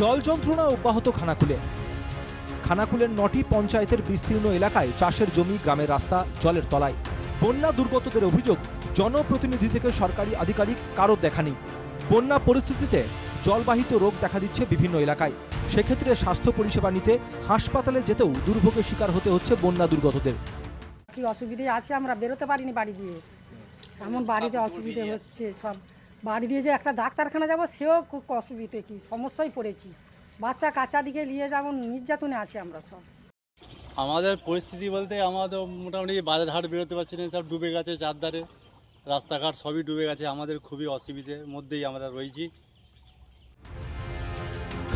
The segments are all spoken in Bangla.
জল যন্ত্রণা অব্যাহত খানাকুলে। খানাকুলের নটি পঞ্চায়েতের বিস্তীর্ণ এলাকায় চাষের জমি, গ্রামের রাস্তা, জলের তলায়। বন্যা দুর্গতদের অভিযোগ, জনপ্রতিনিধি থেকে সরকারি আধিকারিক কারও দেখা নেই। বন্যা পরিস্থিতিতে জলবাহিত রোগ দেখা দিচ্ছে বিভিন্ন এলাকায়। সেক্ষেত্রে স্বাস্থ্য পরিষেবা নিতে হাসপাতালে যেতেও দুর্ভোগের শিকার হতে হচ্ছে বন্যা দুর্গতদের। কি অসুবিধে আছে? আমরা বেরোতে পারিনি বাড়ি দিয়ে এমন বাড়িতে অসুবিধে হচ্ছে সব। বাড়ি দিয়ে যে একটা ডাক্তারখানা যাব সেও খুব অসুবিধে কি? সমস্যায় পড়েছি। বাচ্চা কাচ্চা দিকে নিয়ে যেমন নির্যাতনে আছি আমরা সব। আমাদের পরিস্থিতি বলতে আমাদের মোটামুটি বাজার হাট বেরোতে পারছি না সব ডুবে গেছে চারধারে রাস্তাঘাট সবই ডুবে গেছে আমাদের খুবই অসুবিধের মধ্যেই আমরা রয়েছি।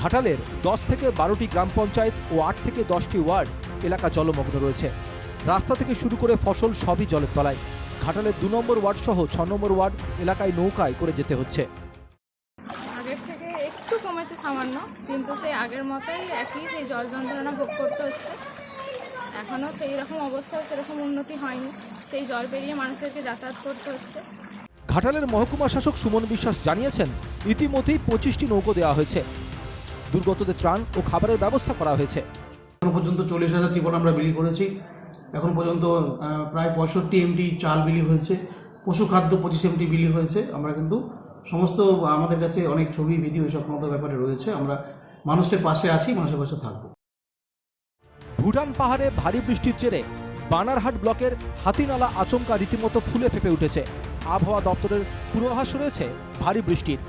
ঘাটালের দশ থেকে বারোটি গ্রাম পঞ্চায়েত ও আট থেকে দশটি ওয়ার্ড এলাকা জলমগ্ন রয়েছে। রাস্তা থেকে শুরু করে ফসল সবই জলের তলায়। ঘাটালের দু নম্বর ওয়ার্ড সহ ছ নম্বর ওয়ার্ড এলাকায় নৌকায় করে যেতে হচ্ছে। আগের থেকে একটু কমেছে সামান্য কিন্তু সেই আগের মতোই একই সেই জল যন্ত্রণা ভোগ করতে হচ্ছে। এখনও সেই রকম অবস্থায় সেরকম উন্নতি হয়নি। সেই জল পেরিয়ে মানুষদেরকে যাতায়াত করতে হচ্ছে। ঘাটালের মহকুমা শাসক সুমন বিশ্বাস জানিয়েছেন ইতিমধ্যেই পঁচিশটি নৌকো দেওয়া হয়েছে। দুর্গতদের ত্রাণ ও খাবারের ব্যবস্থা করা হয়েছে। এখন পর্যন্ত চল্লিশ হাজার ত্রিপল আমরা বিলি করেছি। এখন পর্যন্ত প্রায় পঁয়ষট্টি এমটি চাল বিলি হয়েছে, পশু খাদ্য পঁচিশ এমটি বিলি হয়েছে। আমরা কিন্তু সমস্ত, আমাদের কাছে অনেক ছবি, ভিডিও এসব সমস্ত ব্যাপারে রয়েছে। আমরা মানুষের পাশে আছি, মানুষের পাশে থাকব। ভুটান পাহাড়ে ভারী বৃষ্টির জেরে বানারহাট ব্লকের হাতিনালা আচমকা রীতিমতো ফুলে ফেপে উঠেছে। আবহাওয়া দপ্তরের পূর্বাভাস রয়েছে ভারী বৃষ্টির।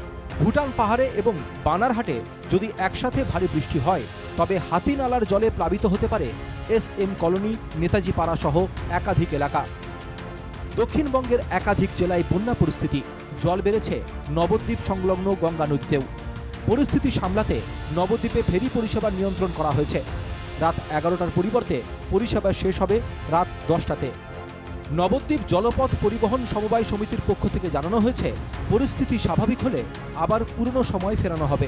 ভুটান পাহাড়ে এবং বানারহাটে যদি একসাথে ভারী বৃষ্টি হয় তবে হাতিনালার জলে প্লাবিত হতে পারে এস এম কলোনি নেতাজি পাড়া সহ একাধিক এলাকা। দক্ষিণবঙ্গের একাধিক জেলায় বন্যা পরিস্থিতি। জল বেড়েছে, নবদ্বীপ সংলগ্ন গঙ্গা নদীতেও। পরিস্থিতি সামলাতে নবদ্বীপে ফেরি পরিষেবা নিয়ন্ত্রণ করা হয়েছে। রাত এগারোটার পরিবর্তে পরিষেবা শেষ হবে রাত দশটাতে। নবদ্বীপ জলপথ পরিবহন সমবায় সমিতির পক্ষ থেকে জানানো হয়েছে, পরিস্থিতি স্বাভাবিক হলে আবার পুরনো সময় ফেরানো হবে।